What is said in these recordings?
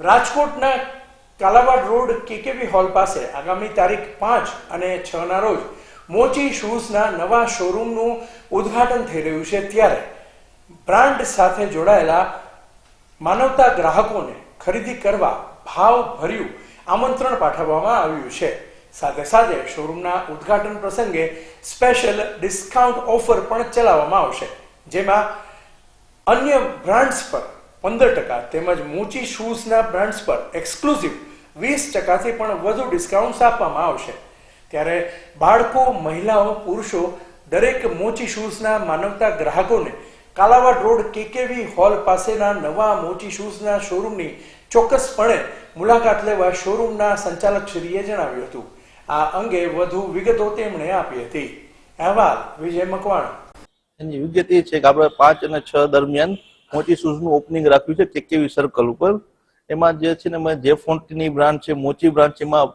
રાજકોટના Kalavad road KKV hall પાસે આગામી તારીખ પાંચ અને છ ના રોજ મોચી શૂઝના નવા શોરૂમનું ઉદ્ઘાટન થઈ રહ્યું છે. ત્યારે બ્રાન્ડ સાથે જોડાયેલા માનવતા ગ્રાહકોને ખરીદી કરવા ભાવ ભર્યું આમંત્રણ પાઠવવામાં આવ્યું છે. સાથે સાથે શોરૂમના ઉદ્ઘાટન પ્રસંગે સ્પેશિયલ ડિસ્કાઉન્ટ ઓફર પણ ચલાવવામાં આવશે. જેમાં અન્ય બ્રાન્ડ્સ પર પંદર ટકા તેમજ મોચી શૂઝના બ્રાન્ડ્સ પર એક્સક્લુઝિવ વીસ ટકાથી પણ વધુ ડિસ્કાઉન્ટ આપવામાં આવશે. ત્યારે બાળકો, મહિલાઓ, પુરુષો દરેક મોચી શૂઝના માનવતા ગ્રાહકોને કાલાવાડ રોડ કેકેવી હોલ પાસેના નવા મોચી શૂઝના શોરૂમની ચોક્કસપણે મુલાકાત લેવા શોરૂમના સંચાલકશ્રીએ જણાવ્યું હતું. આ અંગે વધુ વિગતો તેમણે આપી હતી. અહેવાલ, વિજય મકવાણા. વિગત એ છે કે આપણે પાંચ અને છ દરમિયાન મોટી શૂઝનું ઓપનિંગ રાખ્યું છે કેકેવી સર્કલ ઉપર. એમાં જે છે ને જે ફોન્ટની બ્રાન્ડ છે મોચી બ્રાન્ડ છે, એમાં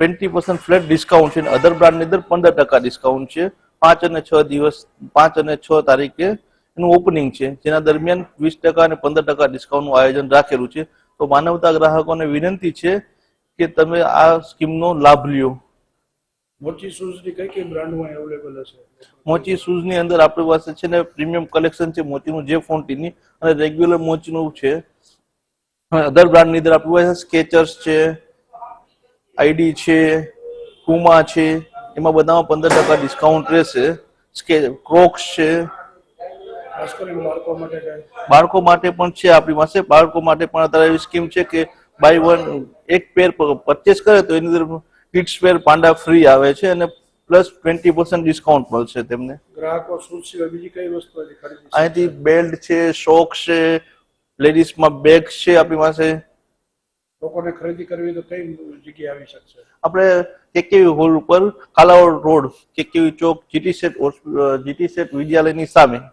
ટ્વેન્ટી પર્સન્ટ ફ્લેટ ડિસ્કાઉન્ટ છે અને અધર બ્રાન્ડની અંદર પંદર ટકા ડિસ્કાઉન્ટ છે. પાંચ અને છ દિવસ, પાંચ અને છ તારીખે એનું ઓપનિંગ છે, જેના દરમિયાન વીસ ટકા અને પંદર ટકા ડિસ્કાઉન્ટનું આયોજન રાખેલું છે. તો માનવતા ગ્રાહકોને વિનંતી છે કે તમે આ સ્કીમનો લાભ લ્યો. મોચી શૂઝની કઈ કઈ બ્રાન્ડમાં અવેલેબલ હશે? મોચી શૂઝની અંદર આપણી પાસે છે ને પ્રીમિયમ કલેક્શન છે મોચીનું જે ફોન્ટીની અને રેગ્યુલર મોચીનું છે. અધર બ્રાન્ડની અંદર આપણી પાસે સ્કેચર્સ છે આઈડી છે પુમા છે એમાં બધામાં પંદર ટકા ડિસ્કાઉન્ટ રહેશે. ક્રોક્સ છે. બાળકો માટે બાળકો માટે પણ છે આપણી પાસે. બાળકો માટે પણ અત્યારે એવી સ્કીમ છે કે બાય વન એક પેર પરચેસ કરે તો એની અંદર કિડ્સ વેર પાંડા ફ્રી આવે છે અને પ્લસ ટ્વેન્ટી પર્સન્ટ ડિસ્કાઉન્ટ મળશે તેમને. ગ્રાહકો શું સિવાય બીજી કઈ વસ્તુ અહીંથી બેલ્ટ છે શોક છે લેડીઝમાં બેગ છે આપણી પાસે. લોકોને ખરીદી કરવી તો કઈ જગ્યાએ આવી શકશે? આપણે કેકેવી હોલ ઉપર કાલાવડ રોડ કેકેવી ચોક જીટી સેટ જીટી સેટ વિદ્યાલયની સામે.